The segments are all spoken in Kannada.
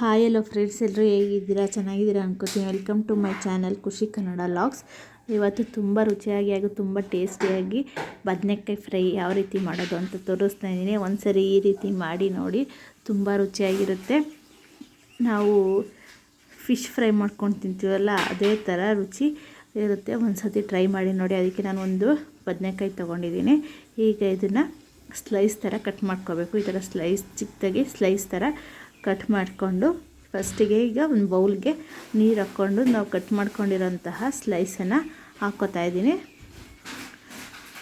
ಹಾಯ್ ಎಲ್ಲೋ ಫ್ರೆಂಡ್ಸ್ ಎಲ್ಲರೂ ಹೇಗಿದ್ದೀರಾ? ಚೆನ್ನಾಗಿದ್ದೀರಾ ಅನ್ಕೋತೀನಿ. ವೆಲ್ಕಮ್ ಟು ಮೈ ಚಾನಲ್ ಖುಷಿ ಕನ್ನಡ ಲಾಗ್ಸ್ ಇವತ್ತು ತುಂಬ ರುಚಿಯಾಗಿ ಹಾಗೂ ತುಂಬ ಟೇಸ್ಟಿಯಾಗಿ ಬದನೆಕಾಯಿ ಫ್ರೈ ಯಾವ ರೀತಿ ಮಾಡೋದು ಅಂತ ತೋರಿಸ್ತಾ ಇದ್ದೀನಿ. ಒಂದ್ಸರಿ ಈ ರೀತಿ ಮಾಡಿ ನೋಡಿ, ತುಂಬ ರುಚಿಯಾಗಿರುತ್ತೆ. ನಾವು ಫಿಶ್ ಫ್ರೈ ಮಾಡ್ಕೊಂಡು ತಿಂತೀವಲ್ಲ, ಅದೇ ಥರ ರುಚಿ ಇರುತ್ತೆ. ಒಂದು ಸತಿ ಟ್ರೈ ಮಾಡಿ ನೋಡಿ, ಅದಕ್ಕೆ ನಾನು ಒಂದು ಬದನೆಕಾಯಿ ತೊಗೊಂಡಿದ್ದೀನಿ. ಈಗ ಇದನ್ನು ಸ್ಲೈಸ್ ಥರ ಕಟ್ ಮಾಡ್ಕೋಬೇಕು. ಈ ಥರ ಸ್ಲೈಸ್ ಚಿಕ್ಕದಾಗಿ ಸ್ಲೈಸ್ ಥರ ಕಟ್ ಮಾಡಿಕೊಂಡು ಫಸ್ಟಿಗೆ ಈಗ ಒಂದು ಬೌಲ್ಗೆ ನೀರು ಹಾಕ್ಕೊಂಡು ನಾವು ಕಟ್ ಮಾಡ್ಕೊಂಡಿರೋಂತಹ ಸ್ಲೈಸನ್ನು ಹಾಕ್ಕೋತಾ ಇದ್ದೀನಿ.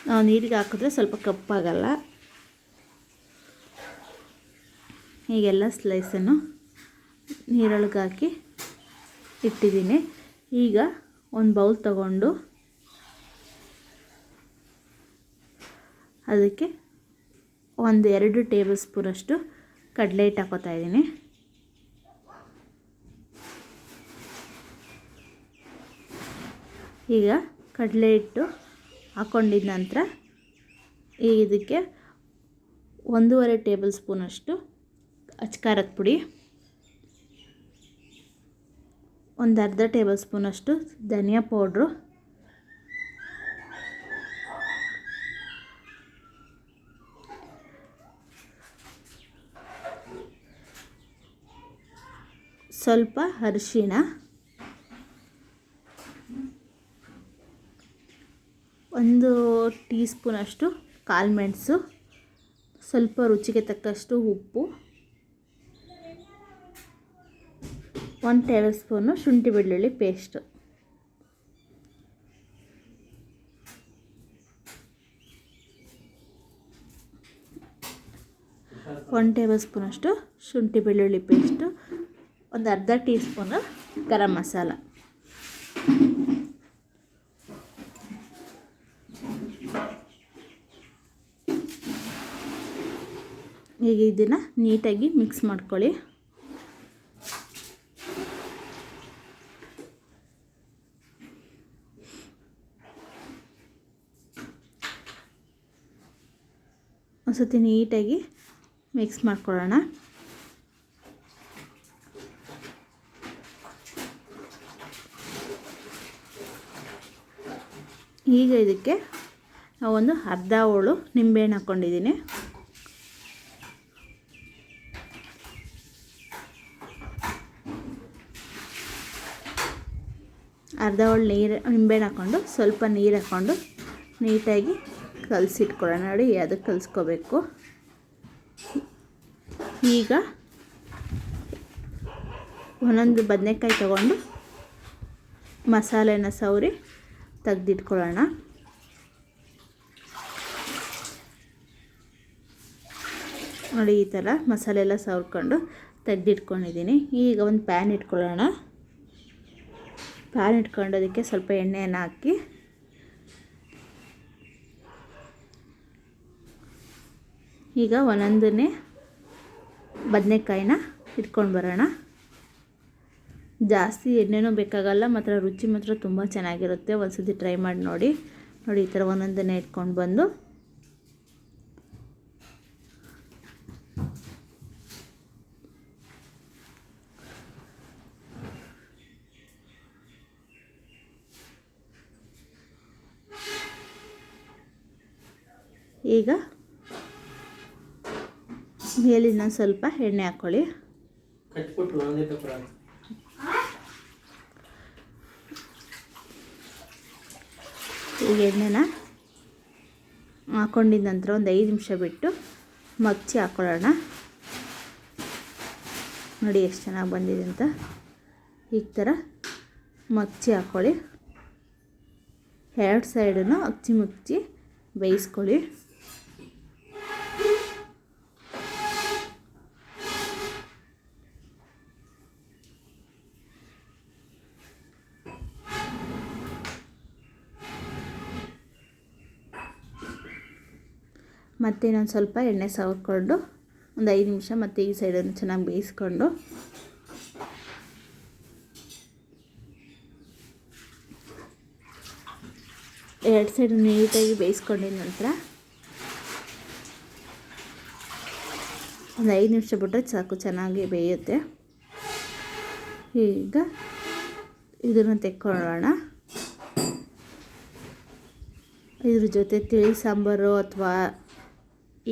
ನಾವು ನೀರಿಗೆ ಹಾಕಿದ್ರೆ ಸ್ವಲ್ಪ ಕಪ್ಪಾಗಲ್ಲ. ಈಗೆಲ್ಲ ಸ್ಲೈಸನ್ನು ನೀರೊಳಗೆ ಹಾಕಿ ಇಟ್ಟಿದ್ದೀನಿ. ಈಗ ಒಂದು ಬೌಲ್ ತಗೊಂಡು ಅದಕ್ಕೆ ಒಂದು ಎರಡು ಟೇಬಲ್ ಸ್ಪೂನಷ್ಟು ಕಡಲೆ ಹಿಟ್ಟು ಹಾಕೋತಾ ಇದ್ದೀನಿ. ಈಗ ಕಡಲೆ ಹಿಟ್ಟು ಹಾಕ್ಕೊಂಡಿದ್ದ ನಂತರ ಈಗ ಇದಕ್ಕೆ ಒಂದೂವರೆ ಟೇಬಲ್ ಸ್ಪೂನಷ್ಟು ಅಚ್ಕಾರದ ಪುಡಿ ಒಂದು ಅರ್ಧ ಟೇಬಲ್ ಸ್ಪೂನಷ್ಟು ಧನಿಯಾ ಪೌಡ್ರು ಸ್ವಲ್ಪ ಅರಿಶಿಣ. ಒಂದು ಟೀ ಸ್ಪೂನಷ್ಟು ಕಾಳುಮೆಣಸು ಸ್ವಲ್ಪ ರುಚಿಗೆ ತಕ್ಕಷ್ಟು ಉಪ್ಪು. ಒಂದು ಟೇಬಲ್ ಸ್ಪೂನು ಶುಂಠಿ ಬೆಳ್ಳುಳ್ಳಿ ಪೇಸ್ಟು. ಒನ್ ಟೇಬಲ್ ಸ್ಪೂನಷ್ಟು ಶುಂಠಿ ಬೆಳ್ಳುಳ್ಳಿ ಪೇಸ್ಟು. ಒಂದು ಅರ್ಧ ಟೀ ಸ್ಪೂನು ಗರಂ ಮಸಾಲ. ಈಗ ಇದನ್ನು ನೀಟಾಗಿ ಮಿಕ್ಸ್ ಮಾಡ್ಕೊಳ್ಳಿ. ಒಂದ್ಸತಿ ನೀಟಾಗಿ ಮಿಕ್ಸ್ ಮಾಡ್ಕೊಳ್ಳೋಣ. ಈಗ ಇದಕ್ಕೆ ಒಂದು ಅರ್ಧ ಹೋಳು ನಿಂಬೆಹಣ್ಣು ಹಾಕ್ಕೊಂಡಿದ್ದೀನಿ. ಅರ್ಧ ಹೋಳು ನೀರು, ನಿಂಬೆಹಣ್ಣು ಹಾಕ್ಕೊಂಡು ಸ್ವಲ್ಪ ನೀರು ಹಾಕ್ಕೊಂಡು ನೀಟಾಗಿ ಕಲಸಿಟ್ಕೊಳ್ಳೋಣ. ನೋಡಿ, ಅದಕ್ಕೆ ಕಲಿಸ್ಕೋಬೇಕು. ಈಗ ಒಂದೊಂದು ಬದನೆಕಾಯಿ ತಗೊಂಡು ಮಸಾಲೆನ ಸವರಿ ತೆಗ್ದಿಟ್ಕೊಳ್ಳೋಣ. ನೋಡಿ, ಈ ಥರ ಮಸಾಲೆ ಎಲ್ಲ ಸವರ್ಕೊಂಡು ತೆಗೆದಿಟ್ಕೊಂಡಿದ್ದೀನಿ. ಈಗ ಒಂದು ಪ್ಯಾನ್ ಇಟ್ಕೊಳ್ಳೋಣ. ಪ್ಯಾನ್ ಇಟ್ಕೊಂಡು ಅದಕ್ಕೆ ಸ್ವಲ್ಪ ಎಣ್ಣೆಯನ್ನು ಹಾಕಿ. ಈಗ ಒಂದೊಂದನ್ನೇ ಬದನೆಕಾಯಿನ ಇಟ್ಕೊಂಡು ಬರೋಣ. ಜಾಸ್ತಿ ಎಣ್ಣೆನೂ ಬೇಕಾಗಲ್ಲ, ಮಾತ್ರ ರುಚಿ ಮಾತ್ರ ತುಂಬ ಚೆನ್ನಾಗಿರುತ್ತೆ. ಒಂದ್ಸತಿ ಟ್ರೈ ಮಾಡಿ ನೋಡಿ. ನೋಡಿ, ಈ ಥರ ಒಂದೊಂದನ್ನೇ ಇಟ್ಕೊಂಡು ಬಂದು. ಈಗ ಮೇಲಿನ ಸ್ವಲ್ಪ ಎಣ್ಣೆ ಹಾಕ್ಕೊಳ್ಳಿ ಎಣ್ಣೆನ ಹಾಕೊಂಡಿದ ನಂತರ ಒಂದು ಐದು ನಿಮಿಷ ಬಿಟ್ಟು ಮಗ್ಚಿ ಹಾಕೊಳ್ಳೋಣ. ನೋಡಿ ಎಷ್ಟು ಚೆನ್ನಾಗಿ ಬಂದಿದೆ ಅಂತ. ಈ ಥರ ಮಗ್ಚಿ ಹಾಕ್ಕೊಳ್ಳಿ ಎರಡು ಸೈಡನ್ನು ಅಚ್ಚಿ ಮುಚ್ಚಿ ಬೇಯಿಸ್ಕೊಳ್ಳಿ. ಮತ್ತು ಇನ್ನೊಂದು ಸ್ವಲ್ಪ ಎಣ್ಣೆ ಸವರ್ಕೊಂಡು ಒಂದು ಐದು ನಿಮಿಷ ಮತ್ತು ಈ ಸೈಡನ್ನು ಚೆನ್ನಾಗಿ ಬೇಯಿಸ್ಕೊಂಡು. ಎರಡು ಸೈಡ್ ನೀಟಾಗಿ ಬೇಯಿಸ್ಕೊಂಡಿದ ನಂತರ ಒಂದು ಐದು ನಿಮಿಷ ಬಿಟ್ಟರೆ ಸಾಕು, ಚೆನ್ನಾಗಿ ಬೇಯುತ್ತೆ. ಈಗ ಇದನ್ನು ತೆಕ್ಕೊಳ್ಳೋಣ. ಇದ್ರ ಜೊತೆ ತಿಳಿ ಸಾಂಬಾರು ಅಥವಾ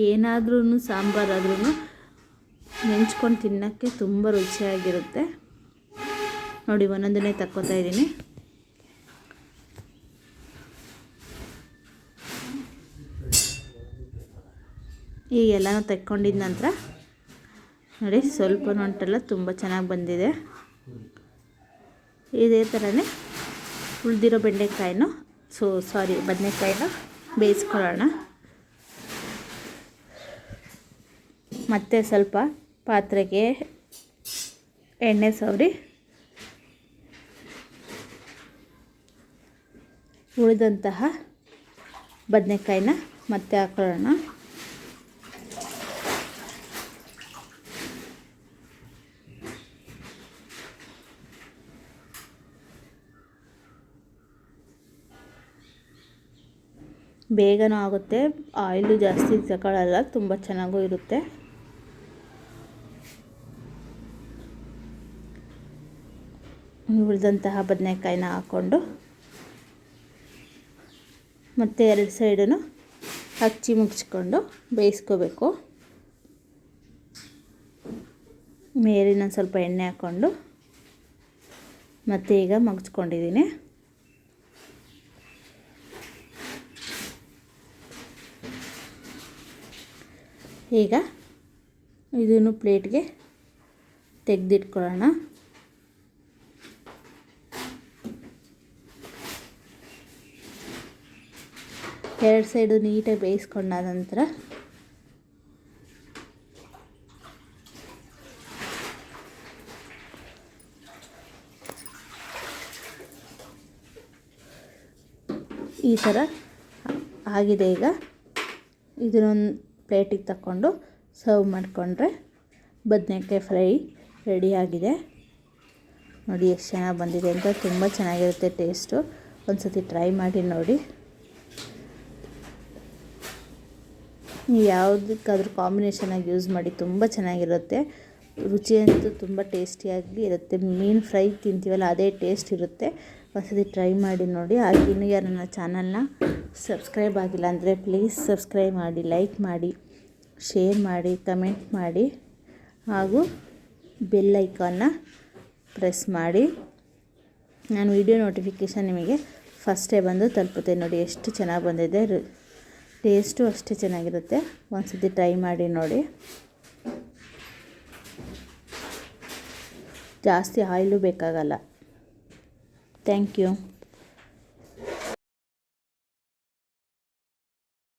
ಏನಾದ್ರೂ ಸಾಂಬಾರಾದ್ರೂ ನೆಂಚ್ಕೊಂಡು ತಿನ್ನೋಕ್ಕೆ ತುಂಬ ರುಚಿಯಾಗಿರುತ್ತೆ. ನೋಡಿ, ಒಂದೊಂದನ್ನೇ ತಕ್ಕೋತಾ ಇದ್ದೀನಿ. ಈಗ ಎಲ್ಲನೂ ತೆಕ್ಕೊಂಡಿದ ನಂತರ ನೋಡಿ ಸ್ವಲ್ಪ ನೊಂಟೆಲ್ಲ ತುಂಬ ಚೆನ್ನಾಗಿ ಬಂದಿದೆ. ಇದೇ ಥರನೇ ಉಳಿದಿರೋ ಬೆಂಡೆಕಾಯಿನೂ ಸೊ, ಸಾರಿ, ಬದನೆಕಾಯಿನ ಬೇಯಿಸ್ಕೊಳ್ಳೋಣ. ಮತ್ತು ಸ್ವಲ್ಪ ಪಾತ್ರೆಗೆ ಎಣ್ಣೆ ಸವರಿ. ಉಳಿದಂತಹ ಬದನೆಕಾಯಿನ ಮತ್ತೆ ಹಾಕೊಳ್ಳೋಣ ಬೇಗನೂ ಆಗುತ್ತೆ. ಆಯಿಲು ಜಾಸ್ತಿ ತಗೊಳ್ಳಲ್ಲ ತುಂಬ ಚೆನ್ನಾಗೂ ಇರುತ್ತೆ. ಉಳಿದಂತಹ ಬದನೆಕಾಯಿನ ಹಾಕ್ಕೊಂಡು ಮತ್ತು ಎರಡು ಸೈಡನ್ನು ಹಚ್ಚಿ ಮುಗಿಸ್ಕೊಂಡು ಬೇಯಿಸ್ಕೋಬೇಕು. ಮೇಲಿನ ಸ್ವಲ್ಪ ಎಣ್ಣೆ ಹಾಕ್ಕೊಂಡು ಮತ್ತು ಈಗ ಮುಗಿಸ್ಕೊಂಡಿದ್ದೀನಿ ಈಗ ಇದನ್ನು ಪ್ಲೇಟ್ಗೆ ತೆಗೆದಿಟ್ಕೊಳ್ಳೋಣ. ಎರಡು ಸೈಡು ನೀಟಾಗಿ ಬೇಯಿಸ್ಕೊಂಡ ನಂತರ ಈ ಥರ ಆಗಿದೆ ಈಗ. ಇದನ್ನೊಂದು ಪ್ಲೇಟಿಗೆ ತಗೊಂಡು ಸರ್ವ್ ಮಾಡಿಕೊಂಡ್ರೆ ಬದನೆಕಾಯಿ ಫ್ರೈ ರೆಡಿಯಾಗಿದೆ ನೋಡಿ, ಎಷ್ಟು ಚೆನ್ನಾಗಿ ಬಂದಿದೆ ಅಂತ. ತುಂಬ ಚೆನ್ನಾಗಿರುತ್ತೆ ಟೇಸ್ಟು. ಒಂದು ಸತಿ ಟ್ರೈ ಮಾಡಿ ನೋಡಿ. ಯಾವುದಕ್ಕಾದ್ರೂ ಕಾಂಬಿನೇಷನಾಗಿ ಯೂಸ್ ಮಾಡಿ ತುಂಬ ಚೆನ್ನಾಗಿರುತ್ತೆ. ರುಚಿಯಂತೂ ತುಂಬ ಟೇಸ್ಟಿಯಾಗಿ ಇರುತ್ತೆ. ಮೀನು ಫ್ರೈ ತಿಂತೀವಲ್ಲ, ಅದೇ ಟೇಸ್ಟ್ ಇರುತ್ತೆ. ಒಂದ್ಸತಿ ಟ್ರೈ ಮಾಡಿ ನೋಡಿ. ಹಾಗೆ ಇನ್ನೂ ಯಾರು ನನ್ನ ಚಾನಲ್ನ ಸಬ್ಸ್ಕ್ರೈಬ್ ಆಗಿಲ್ಲ ಅಂದರೆ ಪ್ಲೀಸ್ ಸಬ್ಸ್ಕ್ರೈಬ್ ಮಾಡಿ ಲೈಕ್ ಮಾಡಿ ಶೇರ್ ಮಾಡಿ ಕಮೆಂಟ್ ಮಾಡಿ. ಹಾಗೂ ಬೆಲ್ ಐಕಾನ್ನ ಪ್ರೆಸ್ ಮಾಡಿ. ನಾನು ವಿಡಿಯೋ ನೋಟಿಫಿಕೇಷನ್ ನಿಮಗೆ ಫಸ್ಟೇ ಬಂದು ತಲುಪುತ್ತೆ ನೋಡಿ ಎಷ್ಟು ಚೆನ್ನಾಗಿ ಬಂದಿದೆ. ಟೇಸ್ಟು ಅಷ್ಟೇ ಚೆನ್ನಾಗಿರುತ್ತೆ. ಒಂದು ಸತಿ ಟ್ರೈ ಮಾಡಿ ನೋಡಿ. ಜಾಸ್ತಿ ಆಯಿಲು ಬೇಕಾಗಲ್ಲ. Thank you.